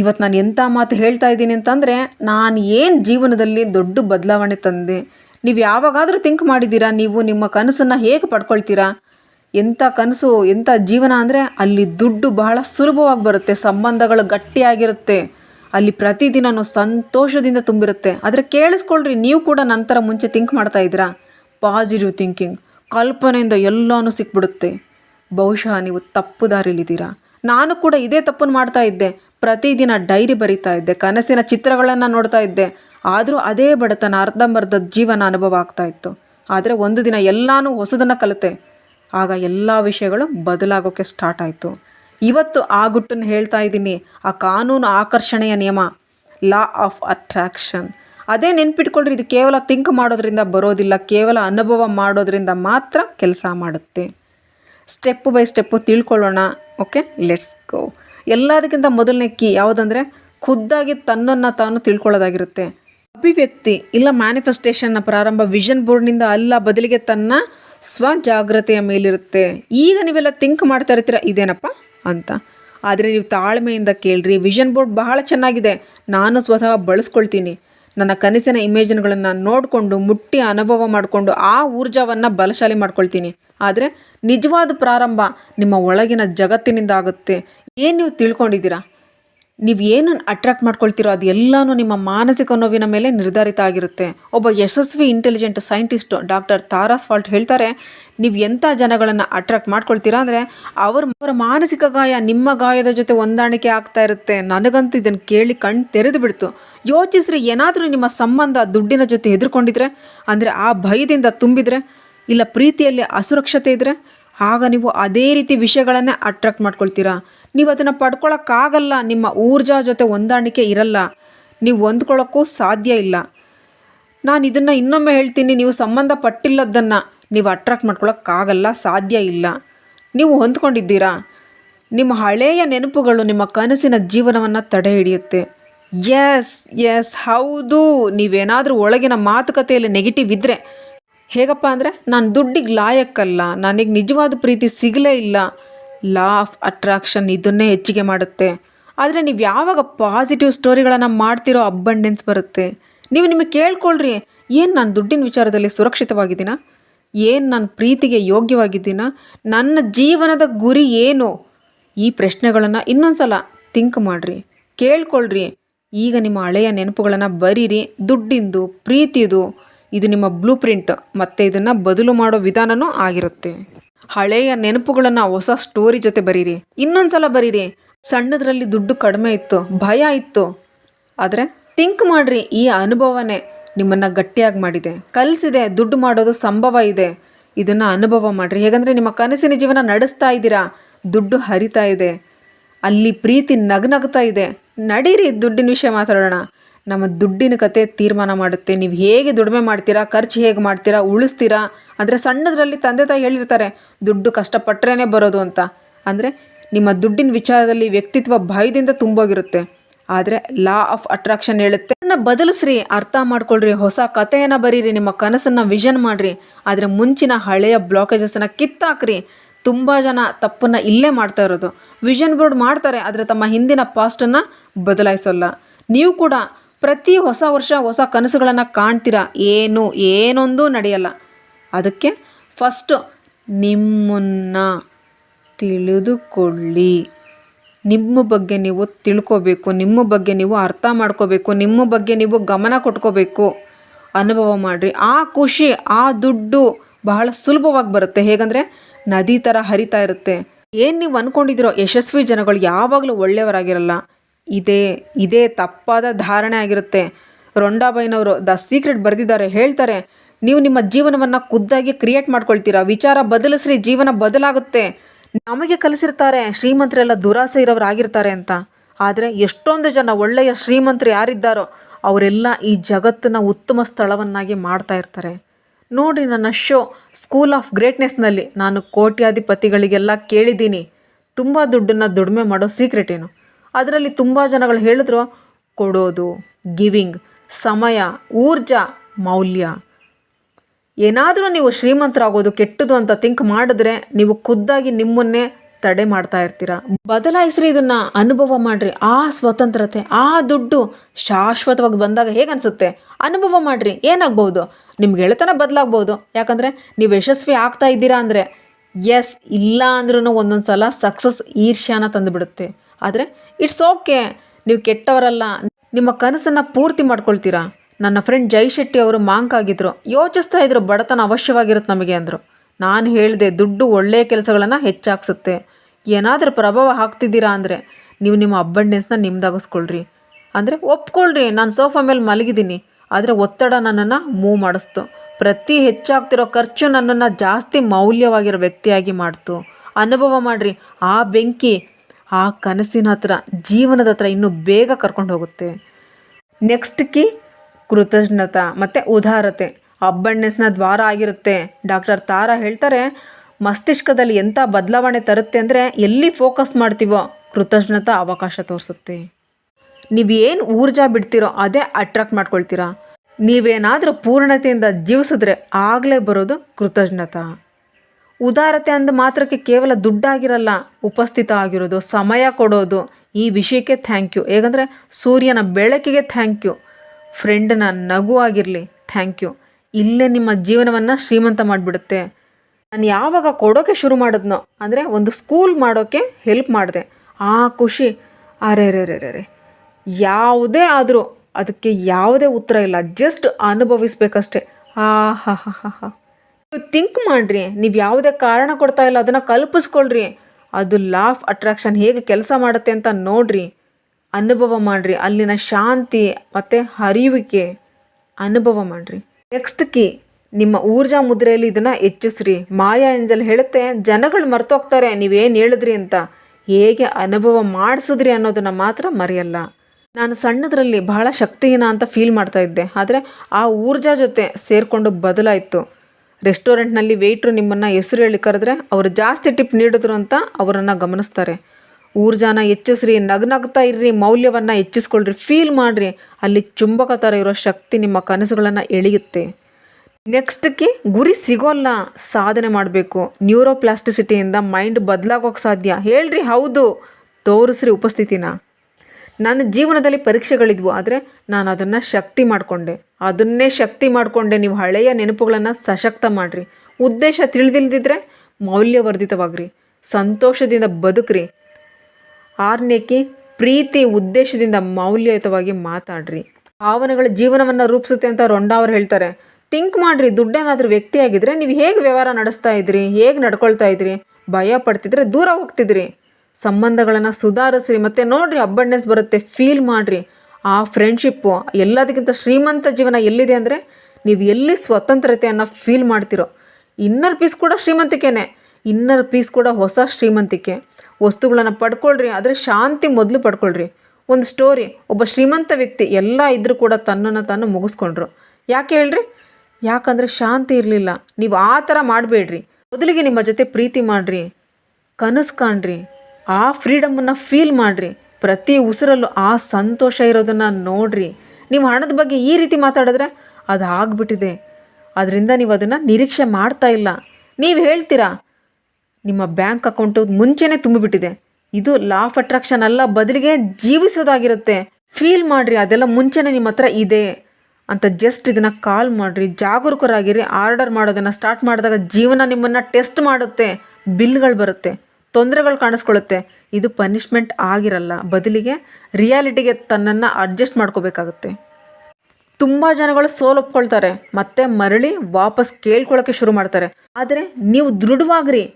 ಇವತ್ತು ನಾನು ಎಂಥ ಮಾತು ಹೇಳ್ತಾ ಇದ್ದೀನಿ ಅಂತಂದರೆ, ನಾನು ಏನು ಜೀವನದಲ್ಲಿ ದೊಡ್ಡ ಬದಲಾವಣೆ ತಂದೆ, ನೀವು ಯಾವಾಗಾದರೂ ಥಿಂಕ್ ಮಾಡಿದ್ದೀರಾ, ನೀವು ನಿಮ್ಮ ಕನಸನ್ನು ಹೇಗೆ ಪಡ್ಕೊಳ್ತೀರಾ? ಎಂಥ ಕನಸು ಎಂಥ ಜೀವನ ಅಂದರೆ ಅಲ್ಲಿ ದುಡ್ಡು ಬಹಳ ಸುಲಭವಾಗಿ ಬರುತ್ತೆ, ಸಂಬಂಧಗಳು ಗಟ್ಟಿಯಾಗಿರುತ್ತೆ, ಅಲ್ಲಿ ಪ್ರತಿದಿನನೂ ಸಂತೋಷದಿಂದ ತುಂಬಿರುತ್ತೆ. ಆದರೆ ಕೇಳಿಸ್ಕೊಳ್ರಿ, ನೀವು ಕೂಡ ನಂತರ ಮುಂಚೆ ಥಿಂಕ್ ಮಾಡ್ತಾ ಇದ್ದೀರಾ? ಪಾಸಿಟಿವ್ ಥಿಂಕಿಂಗ್ ಕಲ್ಪನೆಯಿಂದ ಎಲ್ಲನೂ ಸಿಕ್ಬಿಡುತ್ತೆ. ಬಹುಶಃ ನೀವು ತಪ್ಪು ದಾರಿಲಿದ್ದೀರಾ? ನಾನು ಕೂಡ ಇದೇ ತಪ್ಪನ್ನು ಮಾಡ್ತಾ ಇದ್ದೆ. ಪ್ರತಿದಿನ ಡೈರಿ ಬರಿತಾ ಇದ್ದೆ, ಕನಸಿನ ಚಿತ್ರಗಳನ್ನು ನೋಡ್ತಾ ಇದ್ದೆ. ಆದರೂ ಅದೇ ಬಡತನ ಅರ್ಧಂಬರ್ಧ ಜೀವನ ಅನುಭವ ಆಗ್ತಾ ಇತ್ತು. ಆದರೆ ಒಂದು ದಿನ ಎಲ್ಲನೂ ಹೊಸದನ್ನು ಕಲಿತೆ ಆಗ ಎಲ್ಲ ವಿಷಯಗಳು ಬದಲಾಗೋಕ್ಕೆ ಸ್ಟಾರ್ಟ್ ಆಯಿತು. ಇವತ್ತು ಆ ಗುಟ್ಟನ್ನು ಹೇಳ್ತಾ ಇದ್ದೀನಿ. ಆ ಕಾನೂನು ಆಕರ್ಷಣೆಯ ನಿಯಮ, ಲಾ ಆಫ್ ಅಟ್ರಾಕ್ಷನ್. ಅದೇ ನೆನ್ಪಿಟ್ಕೊಳ್ರಿ, ಇದು ಕೇವಲ ಥಿಂಕ್ ಮಾಡೋದ್ರಿಂದ ಬರೋದಿಲ್ಲ, ಕೇವಲ ಅನುಭವ ಮಾಡೋದ್ರಿಂದ ಮಾತ್ರ ಕೆಲಸ ಮಾಡುತ್ತೆ. ಸ್ಟೆಪ್ ಬೈ ಸ್ಟೆಪ್ಪು ತಿಳ್ಕೊಳ್ಳೋಣ. Okay, let's go. ಎಲ್ಲದಕ್ಕಿಂತ ಮೊದಲನೇ ಕೀ ಯಾವುದಂದರೆ ಖುದ್ದಾಗಿ ತನ್ನನ್ನು ತಾನು ತಿಳ್ಕೊಳ್ಳೋದಾಗಿರುತ್ತೆ. ಅಭಿವ್ಯಕ್ತಿ ಇಲ್ಲ ಮ್ಯಾನಿಫೆಸ್ಟೇಷನ್ನ ಪ್ರಾರಂಭ ವಿಷನ್ ಬೋರ್ಡ್ನಿಂದ ಅಲ್ಲ ಬದಲಿಗೆ ತನ್ನ ಸ್ವಜಾಗ್ರತೆಯ ಮೇಲಿರುತ್ತೆ. ಈಗ ನೀವೆಲ್ಲ ಥಿಂಕ್ ಮಾಡ್ತಾ ಇರ್ತೀರ? ಇದೇನಪ್ಪ? ಅಂತ. ಆದರೆ ನೀವು ತಾಳ್ಮೆಯಿಂದ ಕೇಳ್ರಿ. ವಿಷನ್ ಬೋರ್ಡ್ ಬಹಳ ಚೆನ್ನಾಗಿದೆ. ನಾನು ಸ್ವತಃ ಬಳಸ್ಕೊಳ್ತೀನಿ. ನನ್ನ ಕನಸಿನ ಇಮೇಜನ್ಗಳನ್ನು ನೋಡಿಕೊಂಡು, ಮುಟ್ಟಿ ಅನುಭವ ಮಾಡಿಕೊಂಡು, ಆ ಊರ್ಜಾವನ್ನು ಬಲಶಾಲಿ ಮಾಡ್ಕೊಳ್ತೀನಿ. ಆದರೆ ನಿಜವಾದ ಪ್ರಾರಂಭ ನಿಮ್ಮ ಒಳಗಿನ ಜಗತ್ತಿನಿಂದ ಆಗುತ್ತೆ ಏನು ನೀವು ತಿಳ್ಕೊಂಡಿದ್ದೀರಾ? ನೀವು ಏನನ್ನು ಅಟ್ರಾಕ್ಟ್ ಮಾಡ್ಕೊಳ್ತೀರೋ ಅದೆಲ್ಲನೂ ನಿಮ್ಮ ಮಾನಸಿಕ ನೋವಿನ ಮೇಲೆ ನಿರ್ಧಾರಿತ ಆಗಿರುತ್ತೆ. ಒಬ್ಬ ಯಶಸ್ವಿ ಇಂಟೆಲಿಜೆಂಟ್ ಸೈಂಟಿಸ್ಟು ಡಾಕ್ಟರ್ ತಾರಾಸ್ ಫಾಲ್ಟ್ ಹೇಳ್ತಾರೆ, ನೀವು ಎಂಥ ಜನಗಳನ್ನು ಅಟ್ರ್ಯಾಕ್ಟ್ ಮಾಡ್ಕೊಳ್ತೀರಾ ಅಂದರೆ, ಅವ್ರ ಅವರ ಮಾನಸಿಕ ಗಾಯ ನಿಮ್ಮ ಗಾಯದ ಜೊತೆ ಹೊಂದಾಣಿಕೆ ಆಗ್ತಾ ಇರುತ್ತೆ. ನನಗಂತೂ ಇದನ್ನು ಕೇಳಿ ಕಣ್ಣು ತೆರೆದು ಬಿಡ್ತು. ಯೋಚಿಸ್ರಿ, ಏನಾದರೂ ನಿಮ್ಮ ಸಂಬಂಧ ದುಡ್ಡಿನ ಜೊತೆ ಹೆದರ್ಕೊಂಡಿದ್ರೆ ಅಂದರೆ ಆ ಭಯದಿಂದ ತುಂಬಿದರೆ, ಇಲ್ಲ ಪ್ರೀತಿಯಲ್ಲಿ ಅಸುರಕ್ಷತೆ ಇದ್ದರೆ ಆಗ ನೀವು ಅದೇ ರೀತಿ ವಿಷಯಗಳನ್ನೇ ಅಟ್ರಾಕ್ಟ್ ಮಾಡ್ಕೊಳ್ತೀರಾ. ನೀವು ಅದನ್ನು ಪಡ್ಕೊಳ್ಳೋಕ್ಕಾಗಲ್ಲ ನಿಮ್ಮ ಊರ್ಜಾ ಜೊತೆ ಹೊಂದಾಣಿಕೆ ಇರಲ್ಲ, ನೀವು ಹೊಂದ್ಕೊಳ್ಳೋಕ್ಕೂ ಸಾಧ್ಯ ಇಲ್ಲ. ನಾನು ಇದನ್ನು ಇನ್ನೊಮ್ಮೆ ಹೇಳ್ತೀನಿ, ನೀವು ಸಂಬಂಧಪಟ್ಟಿಲ್ಲದನ್ನು ನೀವು ಅಟ್ರಾಕ್ಟ್ ಮಾಡ್ಕೊಳ್ಳೋಕ್ಕಾಗಲ್ಲ ಸಾಧ್ಯ ಇಲ್ಲ. ನೀವು ಹೊಂದ್ಕೊಂಡಿದ್ದೀರಾ? ನಿಮ್ಮ ಹಳೆಯ ನೆನಪುಗಳು ನಿಮ್ಮ ಕನಸಿನ ಜೀವನವನ್ನು ತಡೆ ಹಿಡಿಯುತ್ತೆ. ಎಸ್ ಎಸ್ ಹೌದು. ನೀವೇನಾದರೂ ಒಳಗಿನ ಮಾತುಕತೆಯಲ್ಲಿ ನೆಗೆಟಿವ್ ಇದ್ದರೆ ಹೇಗಪ್ಪ ಅಂದರೆ, ನಾನು ದುಡ್ಡಿಗೆ ಲಾಯಕ್ಕಲ್ಲ, ನನಗೆ ನಿಜವಾದ ಪ್ರೀತಿ ಸಿಗಲೇ ಇಲ್ಲ. ಲಾ ಆಫ್ ಅಟ್ರಾಕ್ಷನ್ ಇದನ್ನೇ ಹೆಚ್ಚಿಗೆ ಮಾಡುತ್ತೆ. ಆದರೆ ನೀವು ಯಾವಾಗ ಪಾಸಿಟಿವ್ ಸ್ಟೋರಿಗಳನ್ನು ಮಾಡ್ತಿರೋ ಅಬ್ಬಂಡೆನ್ಸ್ ಬರುತ್ತೆ. ನೀವು ನಿಮಗೆ ಕೇಳ್ಕೊಳ್ರಿ, ಏನು ನಾನು ದುಡ್ಡಿನ ವಿಚಾರದಲ್ಲಿ ಸುರಕ್ಷಿತವಾಗಿದ್ದೀನಾ? ಏನು ನಾನು ಪ್ರೀತಿಗೆ ಯೋಗ್ಯವಾಗಿದ್ದೀನಾ? ನನ್ನ ಜೀವನದ ಗುರಿ ಏನು? ಈ ಪ್ರಶ್ನೆಗಳನ್ನು ಇನ್ನೊಂದು ಸಲ ಥಿಂಕ್ ಮಾಡಿರಿ, ಕೇಳ್ಕೊಳ್ರಿ. ಈಗ ನಿಮ್ಮ ಹಳೆಯ ನೆನಪುಗಳನ್ನು ಬರೀರಿ. ದುಡ್ಡಿಂದು, ಪ್ರೀತಿದು, ಇದು ನಿಮ್ಮ ಬ್ಲೂ ಪ್ರಿಂಟ್ ಮತ್ತು ಇದನ್ನು ಬದಲು ಮಾಡೋ ವಿಧಾನವೂ ಆಗಿರುತ್ತೆ. ಹಳೆಯ ನೆನಪುಗಳನ್ನು ಹೊಸ ಸ್ಟೋರಿ ಜೊತೆ ಬರೀರಿ. ಇನ್ನೊಂದ್ಸಲ ಬರೀರಿ. ಸಣ್ಣದರಲ್ಲಿ ದುಡ್ಡು ಕಡಿಮೆ ಇತ್ತು, ಭಯ ಇತ್ತು. ಆದರೆ ಥಿಂಕ್ ಮಾಡಿರಿ, ಈ ಅನುಭವನೇ ನಿಮ್ಮನ್ನು ಗಟ್ಟಿಯಾಗಿ ಮಾಡಿದೆ. ಕಲಿಸಿದೆ, ದುಡ್ಡು ಮಾಡೋದು ಸಂಭವ ಇದೆ. ಇದನ್ನು ಅನುಭವ ಮಾಡಿರಿ. ಹೇಗಂದರೆ ನಿಮ್ಮ ಕನಸಿನ ಜೀವನ ನಡೆಸ್ತಾ ಇದ್ದೀರಾ? ದುಡ್ಡು ಹರಿತಾ ಇದೆ. ಅಲ್ಲಿ ಪ್ರೀತಿ ನಗನಗ್ತಾ ಇದೆ. ನಡೀರಿ, ದುಡ್ಡಿನ ವಿಷಯ ಮಾತಾಡೋಣ. ನಮ್ಮ ದುಡ್ಡಿನ ಕತೆ ತೀರ್ಮಾನ ಮಾಡುತ್ತೆ. ನೀವು ಹೇಗೆ ದುಡಿಮೆ ಮಾಡ್ತೀರಾ, ಖರ್ಚು ಹೇಗೆ ಮಾಡ್ತೀರಾ, ಉಳಿಸ್ತೀರಾ ಅಂದರೆ ಸಣ್ಣದರಲ್ಲಿ ತಂದೆ ತಾಯಿ ಹೇಳಿರ್ತಾರೆ, ದುಡ್ಡು ಕಷ್ಟಪಟ್ಟರೇ ಬರೋದು ಅಂತ. ಅಂದರೆ ನಿಮ್ಮ ದುಡ್ಡಿನ ವಿಚಾರದಲ್ಲಿ ವ್ಯಕ್ತಿತ್ವ ಭಯದಿಂದ ತುಂಬೋಗಿರುತ್ತೆ. ಆದರೆ ಲಾ ಆಫ್ ಅಟ್ರಾಕ್ಷನ್ ಹೇಳುತ್ತೆ. ನನ್ನ ಬದಲಿಸ್ರಿ ಅರ್ಥ ಮಾಡ್ಕೊಳ್ರಿ, ಹೊಸ ಕಥೆಯನ್ನು ಬರೀರಿ, ನಿಮ್ಮ ಕನಸನ್ನು ವಿಷನ್ ಮಾಡಿರಿ. ಆದರೆ ಮುಂಚಿನ ಹಳೆಯ ಬ್ಲಾಕೇಜಸನ್ನು ಕಿತ್ತಾಕ್ರಿ. ತುಂಬ ಜನ ತಪ್ಪನ್ನು ಇಲ್ಲೇ ಮಾಡ್ತಾ ಇರೋದು. ವಿಷನ್ ಬೋರ್ಡ್ ಮಾಡ್ತಾರೆ, ಆದರೆ ತಮ್ಮ ಹಿಂದಿನ ಪಾಸ್ಟನ್ನು ಬದಲಾಯಿಸೋಲ್ಲ. ನೀವು ಕೂಡ ಪ್ರತಿ ಹೊಸ ವರ್ಷ ಹೊಸ ಕನಸುಗಳನ್ನು ಕಾಣ್ತೀರಾ? ಏನು? ಏನೊಂದು ನಡೆಯಲ್ಲ. ಅದಕ್ಕೆ ಫಸ್ಟು ನಿಮ್ಮನ್ನು ತಿಳಿದುಕೊಳ್ಳಿ. ನಿಮ್ಮ ಬಗ್ಗೆ ನೀವು ತಿಳ್ಕೋಬೇಕು, ನಿಮ್ಮ ಬಗ್ಗೆ ನೀವು ಅರ್ಥ ಮಾಡ್ಕೋಬೇಕು, ನಿಮ್ಮ ಬಗ್ಗೆ ನೀವು ಗಮನ ಕೊಟ್ಕೋಬೇಕು. ಅನುಭವ ಮಾಡಿರಿ. ಆ ಖುಷಿ, ಆ ದುಡ್ಡು ಬಹಳ ಸುಲಭವಾಗಿ ಬರುತ್ತೆ. ಹೇಗಂದರೆ ನದಿ ಥರ ಹರಿತಾ ಇರುತ್ತೆ. ಏನು ನೀವು ಅಂದ್ಕೊಂಡಿದ್ದೀರೋ ಯಶಸ್ವಿ ಜನಗಳು ಯಾವಾಗಲೂ ಒಳ್ಳೆಯವರಾಗಿರಲ್ಲ. ಇದೇ ಇದೇ ತಪ್ಪಾದ ಧಾರಣೆ ಆಗಿರುತ್ತೆ. ರೊಂಡಾಬೈನವರು ದ ಸೀಕ್ರೆಟ್ ಬರೆದಿದ್ದಾರೆ, ಹೇಳ್ತಾರೆ, ನೀವು ನಿಮ್ಮ ಜೀವನವನ್ನು ಖುದ್ದಾಗಿ ಕ್ರಿಯೇಟ್ ಮಾಡ್ಕೊಳ್ತೀರಾ? ವಿಚಾರ ಬದಲಿಸ್ರಿ, ಜೀವನ ಬದಲಾಗುತ್ತೆ. ನಮಗೆ ಕಲಿಸಿರ್ತಾರೆ, ಶ್ರೀಮಂತರೆಲ್ಲ ದುರಾಸೆ ಇರೋರಾಗಿರ್ತಾರೆ ಅಂತ. ಆದರೆ ಎಷ್ಟೊಂದು ಜನ ಒಳ್ಳೆಯ ಶ್ರೀಮಂತರು ಯಾರಿದ್ದಾರೋ, ಅವರೆಲ್ಲ ಈ ಜಗತ್ತನ್ನ ಉತ್ತಮ ಸ್ಥಳವನ್ನಾಗಿ ಮಾಡ್ತಾ ಇರ್ತಾರೆ. ನೋಡಿ ನನ್ನ ಶೋ, ಸ್ಕೂಲ್ ಆಫ್ ಗ್ರೇಟ್ನೆಸ್ನಲ್ಲಿ ನಾನು ಕೋಟ್ಯಾಧಿಪತಿಗಳಿಗೆಲ್ಲ ಕೇಳಿದ್ದೀನಿ. ತುಂಬ ದುಡ್ಡನ್ನು ದುಡಿಮೆ ಮಾಡೋ ಸೀಕ್ರೆಟ್ ಏನು? ಅದರಲ್ಲಿ ತುಂಬ ಜನಗಳು ಹೇಳಿದ್ರು, ಕೊಡೋದು ಗಿವಿಂಗ್ ಸಮಯ, ಊರ್ಜಾ, ಮೌಲ್ಯ. ಏನಾದರೂ ನೀವು ಶ್ರೀಮಂತರಾಗೋದು ಕೆಟ್ಟದು ಅಂತ ಥಿಂಕ್ ಮಾಡಿದ್ರೆ ನೀವು ಖುದ್ದಾಗಿ ನಿಮ್ಮನ್ನೇ ತಡೆ ಮಾಡ್ತಾ ಇರ್ತೀರ. ಬದಲಾಯಿಸ್ರಿ ಇದನ್ನ, ಅನುಭವ ಮಾಡ್ರಿ. ಆ ಸ್ವತಂತ್ರತೆ, ಆ ದುಡ್ಡು ಶಾಶ್ವತವಾಗಿ ಬಂದಾಗ ಹೇಗೆ ಅನ್ಸುತ್ತೆ ಅನುಭವ ಮಾಡ್ರಿ ಏನಾಗ್ಬೋದು ನಿಮ್ಗೆ ಗೆಳೆತನ ಬದಲಾಗ್ಬೋದು ಯಾಕಂದರೆ, ನೀವು ಯಶಸ್ವಿ ಆಗ್ತಾ ಇದ್ದೀರಾ ಅಂದರೆ ಎಸ್ ಇಲ್ಲ ಅಂದ್ರೂ ಒಂದೊಂದು ಸಲ ಸಕ್ಸಸ್ ಈರ್ಷ್ಯಾನ ತಂದುಬಿಡುತ್ತೆ. ಆದರೆ ಇಟ್ಸ್ ಓಕೆ ನೀವು ಕೆಟ್ಟವರಲ್ಲ. ನಿಮ್ಮ ಕನಸನ್ನು ಪೂರ್ತಿ ಮಾಡ್ಕೊಳ್ತೀರಾ? ನನ್ನ ಫ್ರೆಂಡ್ ಜೈ ಶೆಟ್ಟಿ ಅವರು ಮಾಂಕ್ ಆಗಿದ್ರು. ಯೋಚಿಸ್ತಾ ಇದ್ರು, ಬಡತನ ಅವಶ್ಯವಾಗಿರುತ್ತೆ ನಮಗೆ ಅಂದರು. ನಾನು ಹೇಳಿದೆ, ದುಡ್ಡು ಒಳ್ಳೆಯ ಕೆಲಸಗಳನ್ನು ಹೆಚ್ಚಾಗಿಸುತ್ತೆ. ಏನಾದರೂ ಪ್ರಭಾವ ಹಾಕ್ತಿದ್ದೀರಾ ಅಂದರೆ, ನೀವು ನಿಮ್ಮ ಅಬ್ಬಂಡೆನ್ಸ್ನ ನಿಮ್ದಾಗಿಸ್ಕೊಳ್ರಿ. ಅಂದರೆ ಒಪ್ಕೊಳ್ರಿ, ನಾನು ಸೋಫಾ ಮೇಲೆ ಮಲಗಿದ್ದೀನಿ. ಆದರೆ ಒತ್ತಡ ನನ್ನನ್ನು ಮೂವ್ ಮಾಡಿಸ್ತು. ಪ್ರತಿ ಹೆಚ್ಚಾಗ್ತಿರೋ ಖರ್ಚು ನನ್ನನ್ನು ಜಾಸ್ತಿ ಮೌಲ್ಯವಾಗಿರೋ ವ್ಯಕ್ತಿಯಾಗಿ ಮಾಡ್ತು. ಅನುಭವ ಮಾಡಿರಿ, ಆ ಬೆಂಕಿ, ಆ ಕನಸಿನ ಹತ್ರ, ಜೀವನದ ಹತ್ರ ಇನ್ನೂ ಬೇಗ ಕರ್ಕೊಂಡು ಹೋಗುತ್ತೆ. ನೆಕ್ಸ್ಟ್ ಕಿ ಕೃತಜ್ಞತ, ಮತ್ತು ಉದಾರತೆ. ಅಬ್ಬಣ್ಣೆಸ್ನ ದ್ವಾರ ಆಗಿರುತ್ತೆ. ಡಾಕ್ಟರ್ ತಾರಾ ಹೇಳ್ತಾರೆ, ಮಸ್ತಿಷ್ಕದಲ್ಲಿ ಎಂಥ ಬದಲಾವಣೆ ತರುತ್ತೆ ಅಂದರೆ ಎಲ್ಲಿ ಫೋಕಸ್ ಮಾಡ್ತೀವೋ, ಕೃತಜ್ಞತಾ ಅವಕಾಶ ತೋರಿಸುತ್ತೆ. ನೀವೇನು ಊರ್ಜಾ ಬಿಡ್ತೀರೋ ಅದೇ ಅಟ್ರಾಕ್ಟ್ ಮಾಡ್ಕೊಳ್ತೀರಾ. ನೀವೇನಾದರೂ ಪೂರ್ಣತೆಯಿಂದ ಜೀವಿಸಿದ್ರೆ ಆಗಲೇ ಬರೋದು ಕೃತಜ್ಞತಾ. ಉದಾರತೆ ಅಂದ ಮಾತ್ರಕ್ಕೆ ಕೇವಲ ದುಡ್ಡಾಗಿರಲ್ಲ, ಉಪಸ್ಥಿತ ಆಗಿರೋದು, ಸಮಯ ಕೊಡೋದು, ಈ ವಿಷಯಕ್ಕೆ ಥ್ಯಾಂಕ್ ಯು ಹೇಗಂದರೆ ಸೂರ್ಯನ ಬೆಳಕಿಗೆ ಥ್ಯಾಂಕ್ ಯು ಫ್ರೆಂಡ್ನ ನಗು ಆಗಿರಲಿ ಥ್ಯಾಂಕ್ ಯು ಇಲ್ಲೇ ನಿಮ್ಮ ಜೀವನವನ್ನು ಶ್ರೀಮಂತ ಮಾಡಿಬಿಡುತ್ತೆ. ನಾನು ಯಾವಾಗ ಕೊಡೋಕ್ಕೆ ಶುರು ಮಾಡಿದ್ನೋ, ಅಂದರೆ ಒಂದು ಸ್ಕೂಲ್ ಮಾಡೋಕ್ಕೆ ಹೆಲ್ಪ್ ಮಾಡಿದೆ. ಆ ಖುಷಿ ಅರೆ ಯಾವುದೇ ಆದರೂ ಅದಕ್ಕೆ ಯಾವುದೇ ಉತ್ತರ ಇಲ್ಲ. ಜಸ್ಟ್ ಅನುಭವಿಸ್ಬೇಕಷ್ಟೆ. ಹಾ ಹಾ ಹಾ ಹಾ. ಥಿಂಕ್ ಮಾಡಿರಿ. ನೀವು ಯಾವುದೇ ಕಾರಣ ಕೊಡ್ತಾ ಇಲ್ಲ, ಅದನ್ನು ಕಲ್ಪಿಸ್ಕೊಳ್ರಿ. ಅದು ಲಾಫ್ ಅಟ್ರಾಕ್ಷನ್ ಹೇಗೆ ಕೆಲಸ ಮಾಡುತ್ತೆ ಅಂತ ನೋಡ್ರಿ. ಅನುಭವ ಮಾಡಿರಿ. ಅಲ್ಲಿನ ಶಾಂತಿ ಮತ್ತು ಹರಿಯುವಿಕೆ ಅನುಭವ ಮಾಡಿರಿ. ನೆಕ್ಸ್ಟ್ ಕಿ ನಿಮ್ಮ ಊರ್ಜಾ ಮುದ್ರೆಯಲ್ಲಿ ಇದನ್ನು ಹೆಚ್ಚಿಸ್ರಿ. ಮಾಯಾ ಎಂಜಲ್ ಹೇಳುತ್ತೆ, ಜನಗಳು ಮರ್ತೋಗ್ತಾರೆ, ನೀವೇನು ಹೇಳಿದ್ರಿ ಅಂತ. ಹೇಗೆ ಅನುಭವ ಮಾಡಿಸಿದ್ರಿ ಅನ್ನೋದನ್ನು ಮಾತ್ರ ಮರೆಯಲ್ಲ. ನಾನು ಸಣ್ಣದರಲ್ಲಿ ಬಹಳ ಶಕ್ತಿಹೀನ ಅಂತ ಫೀಲ್ ಮಾಡ್ತಾ ಇದ್ದೆ. ಆದರೆ ಆ ಊರ್ಜಾ ಜೊತೆ ಸೇರಿಕೊಂಡು ಬದಲಾಯಿತು. ರೆಸ್ಟೋರೆಂಟ್ನಲ್ಲಿ ವೆಯ್ಟ್ರು ನಿಮ್ಮನ್ನು ಹೆಸರು ಹೇಳಿ ಕರೆದ್ರೆ ಅವರು ಜಾಸ್ತಿ ಟಿಪ್ ನೀಡಿದ್ರು ಅಂತ ಅವರನ್ನು ಗಮನಿಸ್ತಾರೆ. ಊರ್ಜಾನ ಹೆಚ್ಚಿಸ್ರಿ, ನಗ್ನಗ್ತಾ ಇರ್ರಿ, ಮೌಲ್ಯವನ್ನು ಹೆಚ್ಚಿಸ್ಕೊಳ್ರಿ ಫೀಲ್ ಮಾಡಿರಿ. ಅಲ್ಲಿ ಚುಂಬಕ ಥರ ಇರೋ ಶಕ್ತಿ ನಿಮ್ಮ ಕನಸುಗಳನ್ನು ಎಳೆಯುತ್ತೆ. ನೆಕ್ಸ್ಟ್ಗೆ ಗುರಿ ಸಿಗೋಲ್ಲ, ಸಾಧನೆ ಮಾಡಬೇಕು. ನ್ಯೂರೋಪ್ಲಾಸ್ಟಿಸಿಟಿಯಿಂದ ಮೈಂಡ್ ಬದಲಾಗೋಕೆ ಸಾಧ್ಯ. ಹೇಳ್ರಿ, ಹೌದು, ತೋರಿಸ್ರಿ ಉಪಸ್ಥಿತಿನ. ನನ್ನ ಜೀವನದಲ್ಲಿ ಪರೀಕ್ಷೆಗಳಿದ್ವು, ಆದರೆ ನಾನು ಅದನ್ನು ಶಕ್ತಿ ಮಾಡಿಕೊಂಡೆ. ಅದನ್ನೇ ಶಕ್ತಿ ಮಾಡಿಕೊಂಡೆ. ನೀವು ಹಳೆಯ ನೆನಪುಗಳನ್ನು ಸಶಕ್ತ ಮಾಡಿರಿ. ಉದ್ದೇಶ ತಿಳಿದಿಲ್ದಿದ್ರೆ ಮೌಲ್ಯವರ್ಧಿತವಾಗ್ರಿ. ಸಂತೋಷದಿಂದ ಬದುಕ್ರಿ. ಆರನೇಕಿ, ಪ್ರೀತಿ ಉದ್ದೇಶದಿಂದ ಮೌಲ್ಯಯುತವಾಗಿ ಮಾತಾಡ್ರಿ. ಭಾವನೆಗಳ ಜೀವನವನ್ನು ರೂಪಿಸುತ್ತೆ ಅಂತ ರೊಂಡ ಅವ್ರು ಹೇಳ್ತಾರೆ. ಥಿಂಕ್ ಮಾಡಿರಿ, ದುಡ್ಡೇನಾದರೂ ವ್ಯಕ್ತಿಯಾಗಿದ್ದರೆ ನೀವು ಹೇಗೆ ವ್ಯವಹಾರ ನಡೆಸ್ತಾ ಇದ್ರಿ, ಹೇಗೆ ನಡ್ಕೊಳ್ತಾ ಇದ್ರಿ, ಭಯ ಪಡ್ತಿದ್ರೆ ದೂರ ಹೋಗ್ತಿದ್ರಿ. ಸಂಬಂಧಗಳನ್ನು ಸುಧಾರಿಸ್ರಿ. ಮತ್ತು ನೋಡಿರಿ ಅಬ್ಬಣ್ಣೆಸ್ ಬರುತ್ತೆ. ಫೀಲ್ ಮಾಡಿರಿ. ಆ ಫ್ರೆಂಡ್ಶಿಪ್ಪು ಎಲ್ಲದಕ್ಕಿಂತ ಶ್ರೀಮಂತ ಜೀವನ ಎಲ್ಲಿದೆ ಅಂದರೆ, ನೀವು ಎಲ್ಲಿ ಸ್ವತಂತ್ರತೆಯನ್ನು ಫೀಲ್ ಮಾಡ್ತಿರೋ. ಇನ್ನರ್ ಪೀಸ್ ಕೂಡ ಶ್ರೀಮಂತಿಕೆನೇ. ಇನ್ನರ್ ಪೀಸ್ ಕೂಡ ಹೊಸ ಶ್ರೀಮಂತಿಕೆ. ವಸ್ತುಗಳನ್ನು ಪಡ್ಕೊಳ್ರಿ, ಆದರೆ ಶಾಂತಿ ಮೊದಲು ಪಡ್ಕೊಳ್ರಿ. ಒಂದು ಸ್ಟೋರಿ ಒಬ್ಬ ಶ್ರೀಮಂತ ವ್ಯಕ್ತಿ ಎಲ್ಲ ಇದ್ದರೂ ಕೂಡ ತನ್ನನ್ನು ತಾನು ಮುಗಿಸ್ಕೊಂಡ್ರು. ಯಾಕೆ ಹೇಳ್ರಿ? ಯಾಕಂದರೆ ಶಾಂತಿ ಇರಲಿಲ್ಲ. ನೀವು ಆ ಥರ ಮಾಡಬೇಡ್ರಿ. ಮೊದಲಿಗೆ ನಿಮ್ಮ ಜೊತೆ ಪ್ರೀತಿ ಮಾಡಿರಿ. ಕನಸು ಕಾಣ್ರಿ. ಆ ಫ್ರೀಡಮನ್ನು ಫೀಲ್ ಮಾಡಿರಿ. ಪ್ರತಿ ಉಸಿರಲ್ಲೂ ಆ ಸಂತೋಷ ಇರೋದನ್ನು ನೋಡಿರಿ. ನೀವು ಹಣದ ಬಗ್ಗೆ ಈ ರೀತಿ ಮಾತಾಡಿದ್ರೆ ಅದು ಆಗ್ಬಿಟ್ಟಿದೆ. ಅದರಿಂದ ನೀವು ಅದನ್ನು ನಿರೀಕ್ಷೆ ಮಾಡ್ತಾ ಇಲ್ಲ. ನೀವು ಹೇಳ್ತೀರಾ, ನಿಮ್ಮ ಬ್ಯಾಂಕ್ ಅಕೌಂಟು ಮುಂಚೆನೇ ತುಂಬಿಬಿಟ್ಟಿದೆ. ಇದು ಲಾ ಆಫ್ ಅಟ್ರಾಕ್ಷನ್ ಅಲ್ಲ, ಬದಲಿಗೆ ಜೀವಿಸೋದಾಗಿರುತ್ತೆ. ಫೀಲ್ ಮಾಡಿರಿ, ಅದೆಲ್ಲ ಮುಂಚೆನೇ ನಿಮ್ಮ ಹತ್ರ ಇದೆ ಅಂತ ಜಸ್ಟ್ ಇದನ್ನು ಕಾಲ್ ಮಾಡಿರಿ. ಜಾಗರೂಕರಾಗಿರಿ ಆರ್ಡರ್ ಮಾಡೋದನ್ನು ಸ್ಟಾರ್ಟ್ ಮಾಡಿದಾಗ ಜೀವನ ನಿಮ್ಮನ್ನು ಟೆಸ್ಟ್ ಮಾಡುತ್ತೆ. ಬಿಲ್ಗಳು ಬರುತ್ತೆ. ತೊಂದರೆಗಳು ಕಾಣಿಸ್ಕೊಳ್ಳುತ್ತೆ. ಇದು ಪನಿಷ್ಮೆಂಟ್ ಆಗಿರಲ್ಲ. ಬದಲಿಗೆ ರಿಯಾಲಿಟಿಗೆ ತನ್ನನ್ನು ಅಡ್ಜಸ್ಟ್ ಮಾಡ್ಕೋಬೇಕಾಗುತ್ತೆ. ತುಂಬ ಜನಗಳು ಸೋಲೊಪ್ಕೊಳ್ತಾರೆ ಮತ್ತೆ ಮರಳಿ ವಾಪಸ್ ಕೇಳ್ಕೊಳ್ಳೋಕ್ಕೆ ಶುರು ಮಾಡ್ತಾರೆ. ಆದರೆ ನೀವು ದೃಢವಾಗ್ರಿ.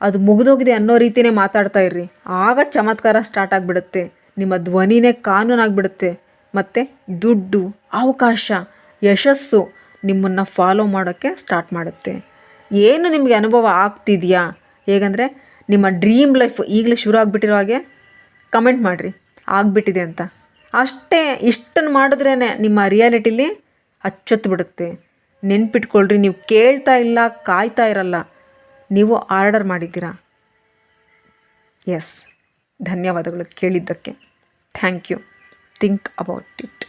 ಅದು ಮುಗಿದೋಗಿದೆ ಅನ್ನೋ ರೀತಿಯೇ ಮಾತಾಡ್ತಾ ಇರ್ರಿ. ಆಗ ಚಮತ್ಕಾರ ಸ್ಟಾರ್ಟ್ ಆಗಿಬಿಡುತ್ತೆ. ನಿಮ್ಮ ಧ್ವನಿನೇ ಕಾನೂನಾಗಿಬಿಡುತ್ತೆ ಮತ್ತು ದುಡ್ಡು, ಅವಕಾಶ, ಯಶಸ್ಸು ನಿಮ್ಮನ್ನು ಫಾಲೋ ಮಾಡೋಕ್ಕೆ ಸ್ಟಾರ್ಟ್ ಮಾಡುತ್ತೆ. ಏನು ನಿಮಗೆ ಅನುಭವ ಆಗ್ತಿದೆಯಾ? ಹೇಗಂದರೆ ನಿಮ್ಮ ಡ್ರೀಮ್ ಲೈಫ್ ಈಗಲೇ ಶುರು ಆಗಿಬಿಟ್ಟಿರೋ ಹಾಗೆ ಕಮೆಂಟ್ ಮಾಡಿರಿ. ಆಗಿಬಿಟ್ಟಿದೆ ಅಂತ. ಅಷ್ಟೇ ಇಷ್ಟನ್ನು ಮಾಡಿದ್ರೇ ನಿಮ್ಮ ರಿಯಾಲಿಟಿಲಿ ಅಚ್ಚೊತ್ತು ಬಿಡುತ್ತೆ. ನೆನ್ಪಿಟ್ಕೊಳ್ರಿ, ನೀವು ಕೇಳ್ತಾ ಇಲ್ಲ, ಕಾಯ್ತಾ ಇರಲ್ಲ. ನೀವು ಆರ್ಡರ್ ಮಾಡಿದ್ದೀರಾ? ಎಸ್ ಧನ್ಯವಾದಗಳು ಕೇಳಿದ್ದಕ್ಕೆ. Thank you think about it